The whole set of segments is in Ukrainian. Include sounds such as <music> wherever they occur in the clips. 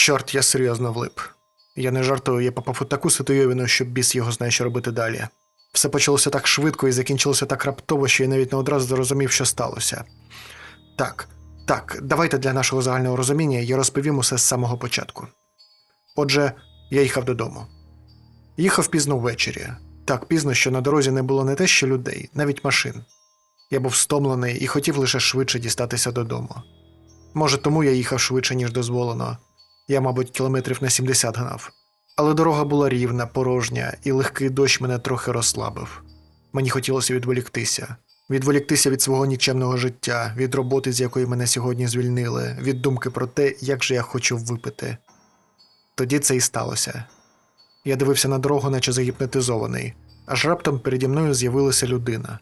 Чорт, я серйозно влип. Я не жартую, я попав у таку ситуйовину, що біс його знає, що робити далі. Все почалося так швидко і закінчилося так раптово, що я навіть не одразу зрозумів, що сталося. Так, так, давайте для нашого загального розуміння я розповім усе з самого початку. Отже, я їхав додому. Їхав пізно ввечері. Так пізно, що на дорозі не було не те, що людей, навіть машин. Я був стомлений і хотів лише швидше дістатися додому. Може, тому я їхав швидше, ніж дозволено. Я, мабуть, кілометрів на 70 гнав. Але дорога була рівна, порожня, і легкий дощ мене трохи розслабив. Мені хотілося відволіктися, відволіктися від свого нікчемного життя, від роботи, з якої мене сьогодні звільнили, від думки про те, як же я хочу випити. Тоді це і сталося. Я дивився на дорогу, наче загіпнотизований, аж раптом переді мною з'явилася людина.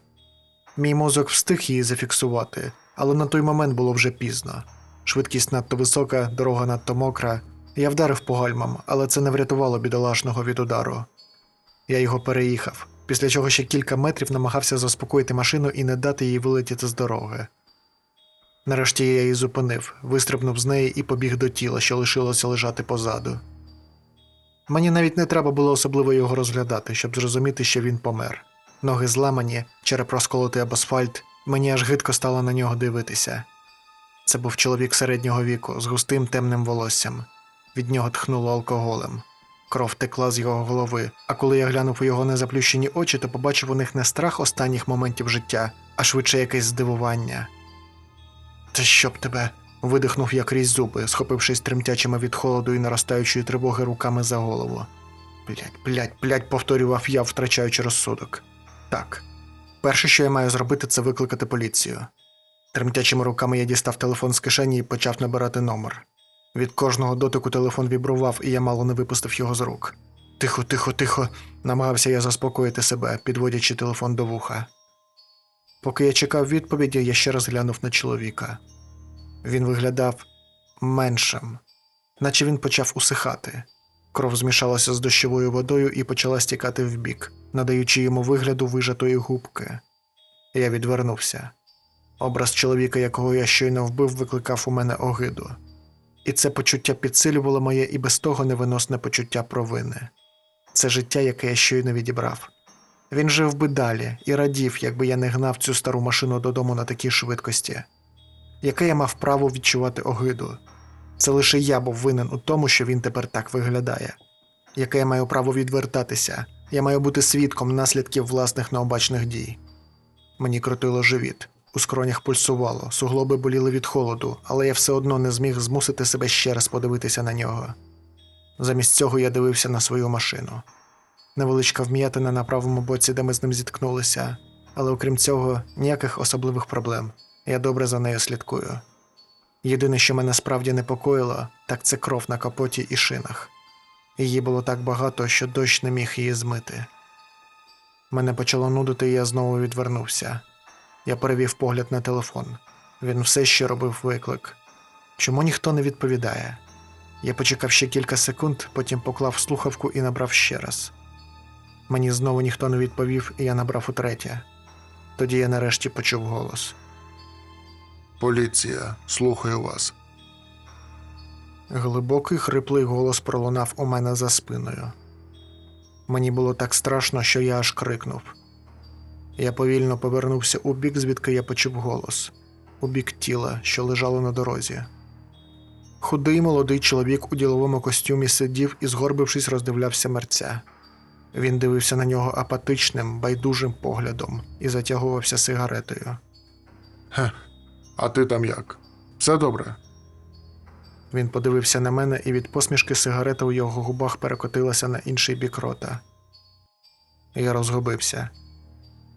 Мій мозок встиг її зафіксувати, але на той момент було вже пізно. Швидкість надто висока, дорога надто мокра. Я вдарив по гальмам, але це не врятувало бідолашного від удару. Я його переїхав, після чого ще кілька метрів намагався заспокоїти машину і не дати їй вилетіти з дороги. Нарешті я її зупинив, вистрибнув з неї і побіг до тіла, що лишилося лежати позаду. Мені навіть не треба було особливо його розглядати, щоб зрозуміти, що він помер. Ноги зламані, череп розколотий об асфальт, мені аж гидко стало на нього дивитися. Це був чоловік середнього віку з густим темним волоссям. Від нього тхнуло алкоголем. Кров текла з його голови, а коли я глянув у його незаплющені очі, то побачив у них не страх останніх моментів життя, а швидше якесь здивування. Та щоб тебе. видихнув я крізь зуби, схопившись тремтячими від холоду і наростаючої тривоги руками за голову. Блять, блять, блять, повторював я, втрачаючи розсудок. Так. Перше, що я маю зробити, це викликати поліцію. Тремтячими руками я дістав телефон з кишені і почав набирати номер. Від кожного дотику телефон вібрував, і я мало не випустив його з рук. Тихо, тихо, тихо, намагався я заспокоїти себе, підводячи телефон до вуха. Поки я чекав відповіді, я ще раз глянув на чоловіка. Він виглядав меншим, наче він почав усихати. Кров змішалася з дощовою водою і почала стікати вбік, надаючи йому вигляду вижатої губки. Я відвернувся. Образ чоловіка, якого я щойно вбив, викликав у мене огиду. І це почуття підсилювало моє і без того невиносне почуття провини. Це життя, яке я щойно відібрав. Він жив би далі і радів, якби я не гнав цю стару машину додому на такій швидкості. Яке я мав право відчувати огиду? Це лише я був винен у тому, що він тепер так виглядає. Яке я маю право відвертатися? Я маю бути свідком наслідків власних необачних дій. Мені крутило живіт, у скронях пульсувало, суглоби боліли від холоду, але я все одно не зміг змусити себе ще раз подивитися на нього. Замість цього я дивився на свою машину. Невеличка вм'ятина на правому боці, де ми з ним зіткнулися, але окрім цього, ніяких особливих проблем. Я добре за нею слідкую. Єдине, що мене справді непокоїло, так це кров на капоті і шинах. Її було так багато, що дощ не міг її змити. Мене почало нудити, і я знову відвернувся. Я перевів погляд на телефон. Він все ще робив виклик. Чому ніхто не відповідає? Я почекав ще кілька секунд, потім поклав слухавку і набрав ще раз. Мені знову ніхто не відповів, і я набрав утретє. Тоді я нарешті почув голос. Поліція, слухаю вас. Глибокий хриплий голос пролунав у мене за спиною. Мені було так страшно, що я аж крикнув. Я повільно повернувся у бік, звідки я почув голос, у бік тіла, що лежало на дорозі. Худий молодий чоловік у діловому костюмі сидів і, згорбившись, роздивлявся мерця. Він дивився на нього апатичним, байдужим поглядом і затягувався сигаретою. Хе. А ти там як? Все добре? Він подивився на мене, і від посмішки сигарета у його губах перекотилася на інший бік рота. Я розгубився.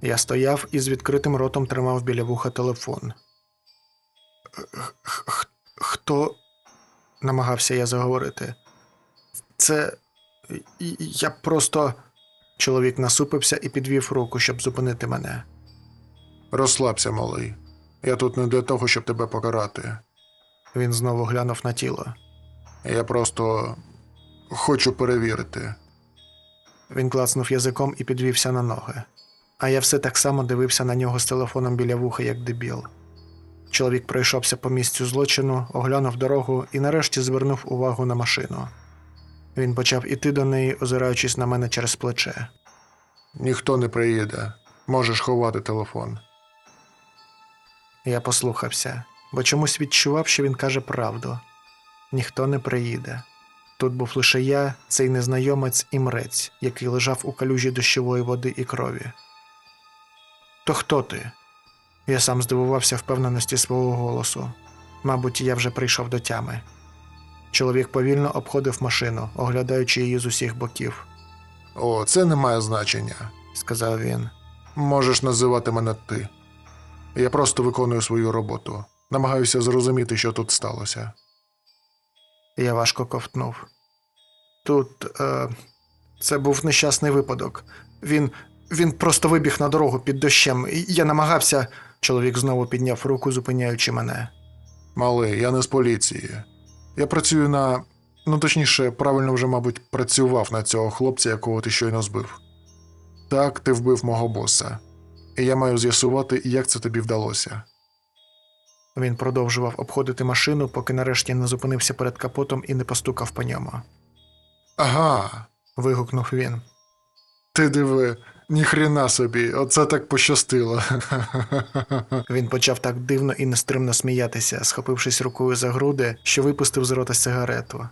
Я стояв і з відкритим ротом тримав біля вуха телефон. «Х- х- х- Хто? намагався я заговорити. Це. Я просто. Чоловік насупився і підвів руку, щоб зупинити мене. Розслабся, малий. Я тут не для того, щоб тебе покарати. Він знову глянув на тіло. Я просто хочу перевірити. Він клацнув язиком і підвівся на ноги. А я все так само дивився на нього з телефоном біля вуха, як дебіл. Чоловік пройшовся по місцю злочину, оглянув дорогу і нарешті звернув увагу на машину. Він почав іти до неї, озираючись на мене через плече. Ніхто не приїде. Можеш ховати телефон. Я послухався, бо чомусь відчував, що він каже правду. Ніхто не приїде. Тут був лише я, цей незнайомець і мрець, який лежав у калюжі дощової води і крові. То хто ти? Я сам здивувався впевненості свого голосу. Мабуть, я вже прийшов до тями. Чоловік повільно обходив машину, оглядаючи її з усіх боків, О, це не має значення. сказав він. Можеш називати мене ти. Я просто виконую свою роботу. Намагаюся зрозуміти, що тут сталося. Я важко ковтнув. Тут е, це був нещасний випадок. Він. Він просто вибіг на дорогу під дощем. Я намагався. Чоловік знову підняв руку, зупиняючи мене. Малий, я не з поліції. Я працюю на. Ну, точніше, правильно вже, мабуть, працював на цього хлопця, якого ти щойно збив. Так, ти вбив мого боса. І я маю з'ясувати, як це тобі вдалося. Він продовжував обходити машину, поки нарешті не зупинився перед капотом і не постукав по ньому. Ага, Вигукнув він. ти диви, ніхрена собі, оце так пощастило. <laughs> Він почав так дивно і нестримно сміятися, схопившись рукою за груди, що випустив з рота сигарету.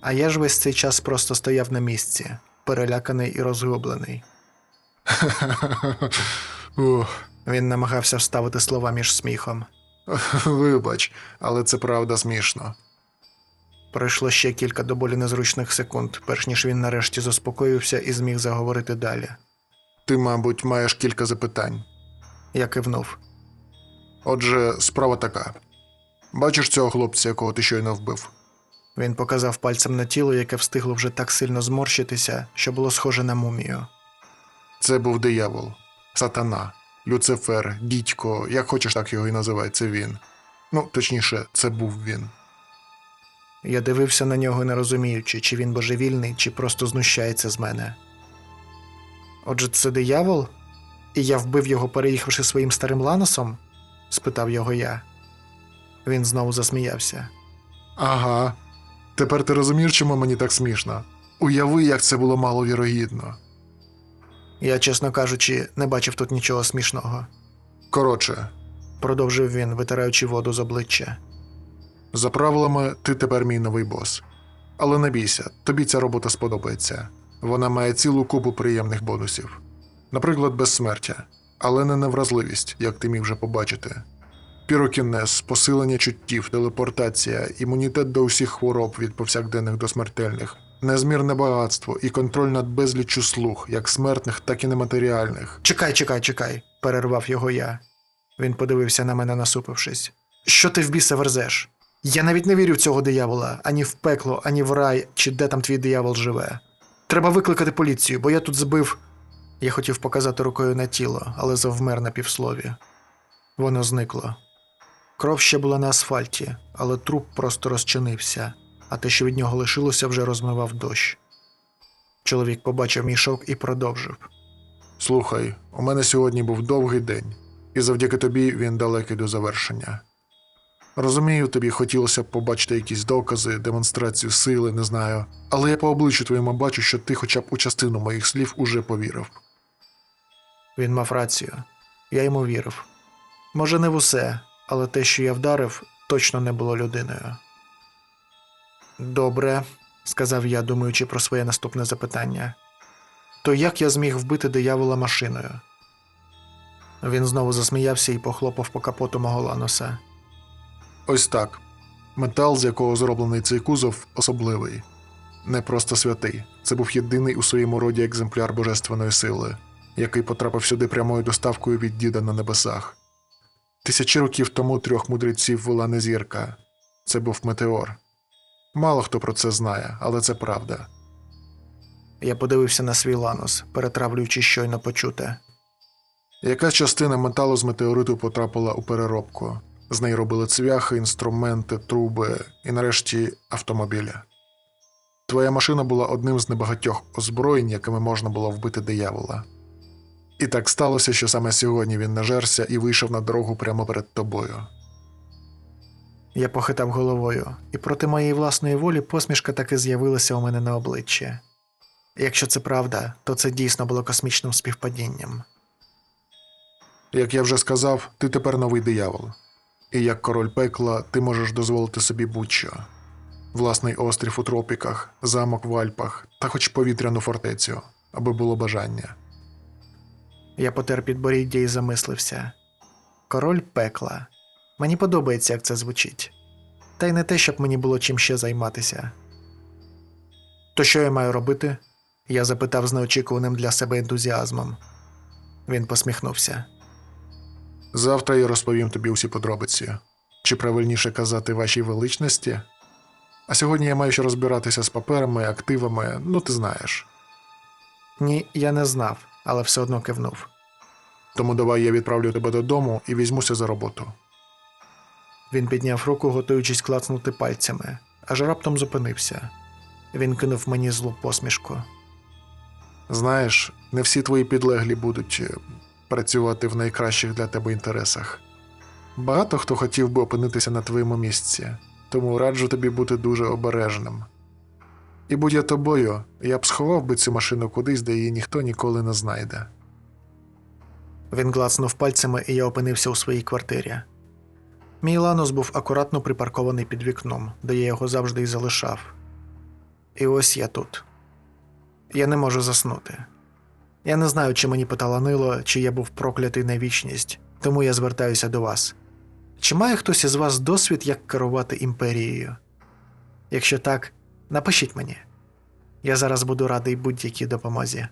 А я ж весь цей час просто стояв на місці, переляканий і розгублений. <laughs> Він намагався вставити слова між сміхом. <laughs> вибач, але це правда смішно. Пройшло ще кілька до болі незручних секунд, перш ніж він нарешті заспокоївся і зміг заговорити далі. Ти, мабуть, маєш кілька запитань. Я кивнув. Отже, справа така. Бачиш цього хлопця, якого ти щойно вбив? Він показав пальцем на тіло, яке встигло вже так сильно зморщитися, що було схоже на мумію. Це був диявол, сатана, Люцифер, дідько, як хочеш так його і називай, це він. Ну, точніше, це був він. Я дивився на нього, не розуміючи, чи він божевільний, чи просто знущається з мене. Отже, це диявол? І я вбив його, переїхавши своїм старим ланосом? спитав його я. Він знову засміявся. Ага. Тепер ти розумієш, чому мені так смішно? Уяви, як це було маловірогідно. Я, чесно кажучи, не бачив тут нічого смішного, Коротше, продовжив він, витираючи воду з обличчя. за правилами, ти тепер мій новий бос. Але не бійся, тобі ця робота сподобається. Вона має цілу купу приємних бонусів. Наприклад, безсмертя, але не невразливість, як ти міг вже побачити. Пірокінез, посилення чуттів, телепортація, імунітет до усіх хвороб від повсякденних до смертельних, незмірне багатство і контроль над безліччю слуг, як смертних, так і нематеріальних. Чекай, чекай, чекай, перервав його я. Він подивився на мене, насупившись. Що ти в біса верзеш? Я навіть не вірю в цього диявола, ані в пекло, ані в рай, чи де там твій диявол живе. Треба викликати поліцію, бо я тут збив. Я хотів показати рукою на тіло, але завмер на півслові. Воно зникло. Кров ще була на асфальті, але труп просто розчинився, а те, що від нього лишилося, вже розмивав дощ. Чоловік побачив мій шок і продовжив. Слухай, у мене сьогодні був довгий день, і завдяки тобі він далекий до завершення. Розумію, тобі хотілося б побачити якісь докази, демонстрацію сили, не знаю, але я по обличчю твоєму бачу, що ти хоча б у частину моїх слів уже повірив. Він мав рацію. Я йому вірив. Може, не в усе, але те, що я вдарив, точно не було людиною. Добре, сказав я, думаючи про своє наступне запитання. То як я зміг вбити диявола машиною? Він знову засміявся і похлопав по капоту мого ланоса. Ось так. Метал, з якого зроблений цей кузов, особливий. Не просто святий. Це був єдиний у своєму роді екземпляр божественної сили, який потрапив сюди прямою доставкою від діда на небесах. Тисячі років тому трьох мудреців вела не зірка. Це був метеор. Мало хто про це знає, але це правда. Я подивився на свій ланос, перетравлюючи щойно почуте. Якась частина металу з метеориту потрапила у переробку. З неї робили цвяхи, інструменти, труби і нарешті автомобіля. Твоя машина була одним з небагатьох озброєнь, якими можна було вбити диявола. І так сталося, що саме сьогодні він нажерся і вийшов на дорогу прямо перед тобою. Я похитав головою, і проти моєї власної волі посмішка таки з'явилася у мене на обличчі. Якщо це правда, то це дійсно було космічним співпадінням. Як я вже сказав, ти тепер новий диявол. І як король пекла, ти можеш дозволити собі будь-що. Власний острів у тропіках, замок в Альпах та хоч повітряну фортецю, аби було бажання. Я потер підборіддя і замислився. Король пекла. Мені подобається, як це звучить. Та й не те, щоб мені було чим ще займатися. То що я маю робити? Я запитав з неочікуваним для себе ентузіазмом. Він посміхнувся. Завтра я розповім тобі усі подробиці. Чи правильніше казати вашій величності? А сьогодні я маю ще розбиратися з паперами, активами, ну ти знаєш. Ні, я не знав, але все одно кивнув. Тому давай я відправлю тебе додому і візьмуся за роботу. Він підняв руку, готуючись клацнути пальцями, аж раптом зупинився. Він кинув мені злу посмішку. Знаєш, не всі твої підлеглі будуть працювати в найкращих для тебе інтересах. Багато хто хотів би опинитися на твоєму місці, тому раджу тобі бути дуже обережним. І будь я тобою, я б сховав би цю машину кудись, де її ніхто ніколи не знайде. Він глацнув пальцями, і я опинився у своїй квартирі. Мій ланос був акуратно припаркований під вікном, де я його завжди й залишав. І ось я тут. Я не можу заснути. Я не знаю, чи мені поталанило, чи я був проклятий на вічність, тому я звертаюся до вас. Чи має хтось із вас досвід, як керувати імперією? Якщо так, напишіть мені. Я зараз буду радий будь-якій допомозі.